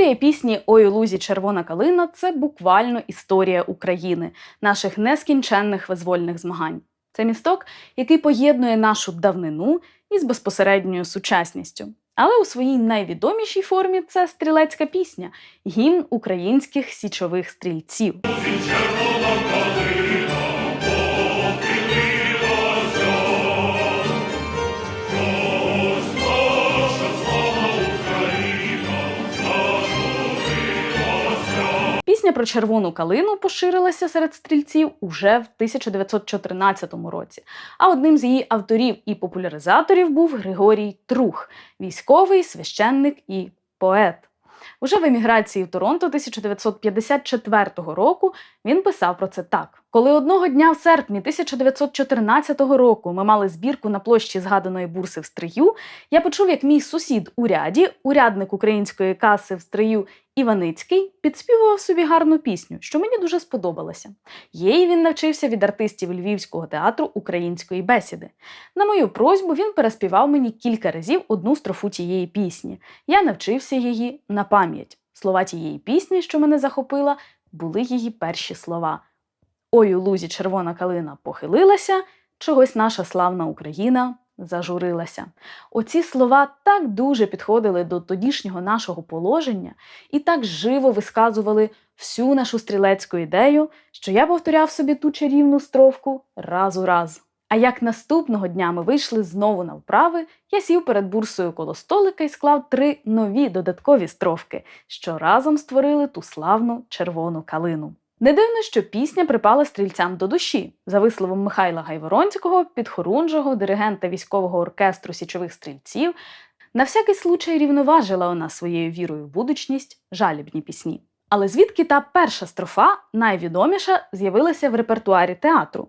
Історія пісні Ой у лузі червона калина це буквально історія України, наших нескінченних визвольних змагань. Це місток, який поєднує нашу давнину із безпосередньою сучасністю. Але у своїй найвідомішій формі це стрілецька пісня, гімн українських січових стрільців. Пісня про червону калину поширилася серед стрільців уже в 1914 році. А одним з її авторів і популяризаторів був Григорій Трух, військовий, священник і поет. Уже в еміграції в Торонто 1954 року він писав про це так: коли одного дня в серпні 1914 року ми мали збірку на площі згаданої бурси в Стрию, я почув, як мій сусід у ряді, урядник української каси в Стрию Іваницький, підспівував собі гарну пісню, що мені дуже сподобалася. Її він навчився від артистів Львівського театру української бесіди. На мою просьбу він переспівав мені кілька разів одну строфу тієї пісні. Я навчився її на пам'ять. Слова тієї пісні, що мене захопила, були її перші слова. Ой, у лузі червона калина похилилася, чогось наша славна Україна зажурилася. Оці слова так дуже підходили до тодішнього нашого положення і так живо висказували всю нашу стрілецьку ідею, що я повторяв собі ту чарівну стровку раз у раз. А як наступного дня ми вийшли знову на вправи, я сів перед бурсою коло столика і склав три нові додаткові стровки, що разом створили ту славну червону калину. Не дивно, що пісня припала стрільцям до душі. За висловом Михайла Гайворонського, підхорунжого, диригента військового оркестру січових стрільців, на всякий случай рівноважила вона своєю вірою в будучність жалібні пісні. Але звідки та перша строфа, найвідоміша, з'явилася в репертуарі театру?